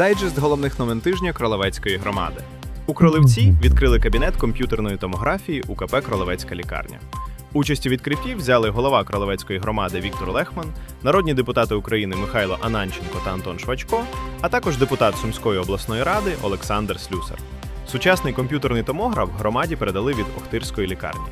Дайджест головних новин тижня Кролевецької громади. У Кролевці відкрили кабінет комп'ютерної томографії УКП Кролевецька лікарня. Участь у відкритті взяли голова Кролевецької громади Віктор Лехман, народні депутати України Михайло Ананченко та Антон Швачко, а також депутат Сумської обласної ради Олександр Слюсар. Сучасний комп'ютерний томограф громаді передали від Охтирської лікарні.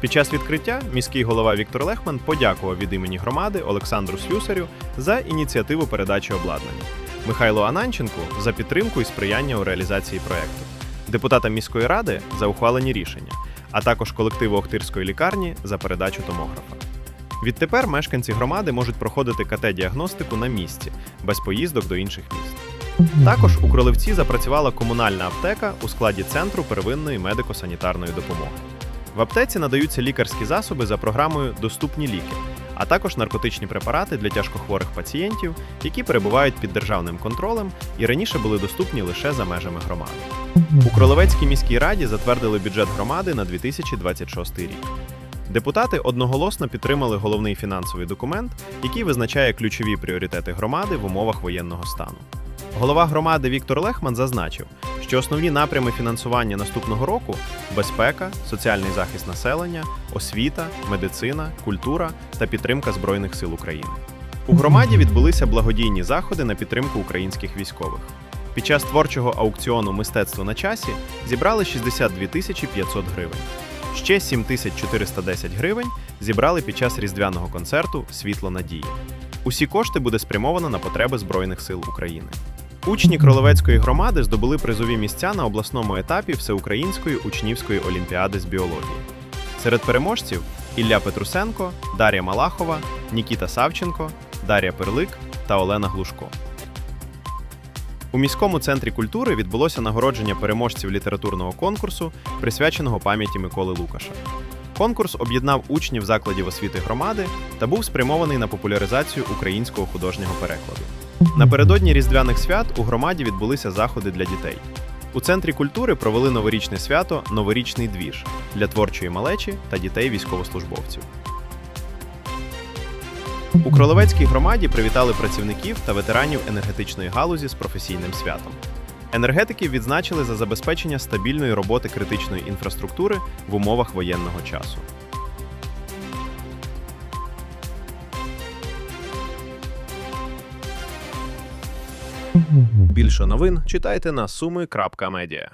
Під час відкриття міський голова Віктор Лехман подякував від імені громади Олександру Слюсарю за ініціативу передачі обладнання. Михайло Ананченку за підтримку і сприяння у реалізації проекту, депутатам міської ради за ухвалені рішення, а також колективу Охтирської лікарні за передачу томографа. Відтепер мешканці громади можуть проходити КТ-діагностику на місці, без поїздок до інших міст. Також у Кролевці запрацювала комунальна аптека у складі центру первинної медико-санітарної допомоги. В аптеці надаються лікарські засоби за програмою Доступні ліки, а також наркотичні препарати для тяжкохворих пацієнтів, які перебувають під державним контролем і раніше були доступні лише за межами громади. У Кролевецькій міській раді затвердили бюджет громади на 2026 рік. Депутати одноголосно підтримали головний фінансовий документ, який визначає ключові пріоритети громади в умовах воєнного стану. Голова громади Віктор Лехман зазначив, що основні напрями фінансування наступного року безпека, соціальний захист населення, освіта, медицина, культура та підтримка Збройних сил України. У громаді відбулися благодійні заходи на підтримку українських військових. Під час творчого аукціону Мистецтво на часі зібрали 62 тисячі 500 гривень. Ще 7410 гривень зібрали під час різдвяного концерту Світло надії. Усі кошти буде спрямовано на потреби Збройних сил України. Учні Кроловецької громади здобули призові місця на обласному етапі Всеукраїнської учнівської олімпіади з біології. Серед переможців Ілля Петрусенко, Дар'я Малахова, Нікіта Савченко, Дар'я Перлик та Олена Глушко. У міському центрі культури відбулося нагородження переможців літературного конкурсу, присвяченого пам'яті Миколи Лукаша. Конкурс об'єднав учнів закладів освіти громади та був спрямований на популяризацію українського художнього перекладу. Напередодні різдвяних свят у громаді відбулися заходи для дітей. У центрі культури провели новорічне свято Новорічний двіж для творчої малечі та дітей військовослужбовців. У Кроловецькій громаді привітали працівників та ветеранів енергетичної галузі з професійним святом. Енергетиків відзначили за забезпечення стабільної роботи критичної інфраструктури в умовах воєнного часу. Більше новин читайте на суми.медіа.